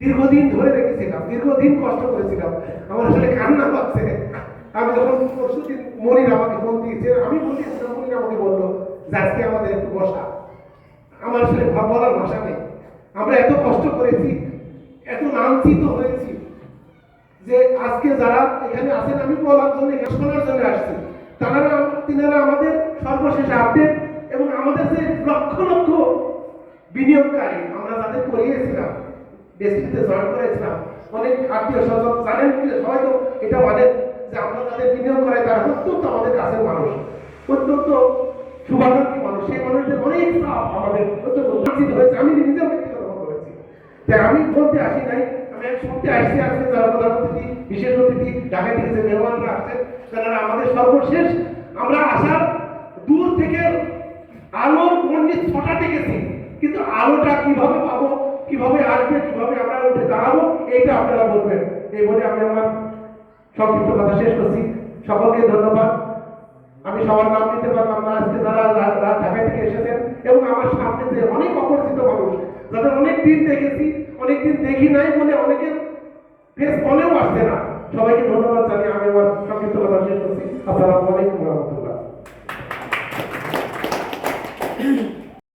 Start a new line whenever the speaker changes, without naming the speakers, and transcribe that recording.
দীর্ঘদিন ধরে রেখেছিলাম, দীর্ঘদিন কষ্ট করেছিলাম। আমার আসলে কান্না পাচ্ছে। আমি যখন পরশু দিন মনির আমাকে ফোন দিয়েছে, আমি বলিয়েছিলাম মনির আমাকে বলল যে আজকে আমাদের একটু বসা। আমার আসলে বলার ভাষা নেই। আমরা এত কষ্ট করেছি, এত লাঞ্ছিত হয়েছি যে আজকে যারা এখানে আছেন, আমি বলার জন্য শোনার জন্য আসছি। তারা, তিনারা আমাদের সর্বশেষ আপডেট এবং আমাদের যে লক্ষ লক্ষ বিনিয়োগকারী, আমরা যাদের করিয়েছিলাম ডেস্টিতে জয়েন করেছিলাম। অনেক আত্মীয় স্বজন জানেন কি, সবাই তো এটা মানে যে আমরা যাদের বিনিয়োগ করাই তারা অত্যন্ত আমাদের কাছের মানুষ। অত্যন্ত শুভাকাঙ্ক্ষী মানুষ। সেই মানুষদের অনেক চাপ আমাদের অত্যন্ত হয়েছে। আমি নিজেও ব্যক্তিগতভাবে হয়েছি তাই আমি বলতে আসি নাই, আমি এক সপ্তাহে আসছি আজকে যারা প্রধান অতিথি, বিশেষ অতিথি ঢাকা থেকে যে মেহমানরা আছেন তারা আমাদের সর্বশেষ আমরা আসার দূর থেকে আলোর পণ্ডিত ছটা দেখেছি। কিন্তু আলোটা কীভাবে পাবো কীভাবে আসবে, কীভাবে আমরা উঠে দাঁড়াবো এটা আপনারা বলবেন। এই বলে আমি আমার সংক্ষিপ্ত কথা শেষ করছি। সকলকে ধন্যবাদ। আমি সবার নাম নিতে পারলাম না। আজকে যারা ঢাকা থেকে এসেছেন এবং আমার সামনে যে অনেক অপরিচিত মানুষ, যাদের অনেক দিন দেখেছি, অনেক দিন দেখি নাই বলে অনেকের ফেস কলেও আসছে না। সবাইকে ধন্যবাদ জানিয়ে আমি আমার সংক্ষিপ্ত কথা শেষ করছি। আসসালামু আলাইকুম রহমতুল্লাহ।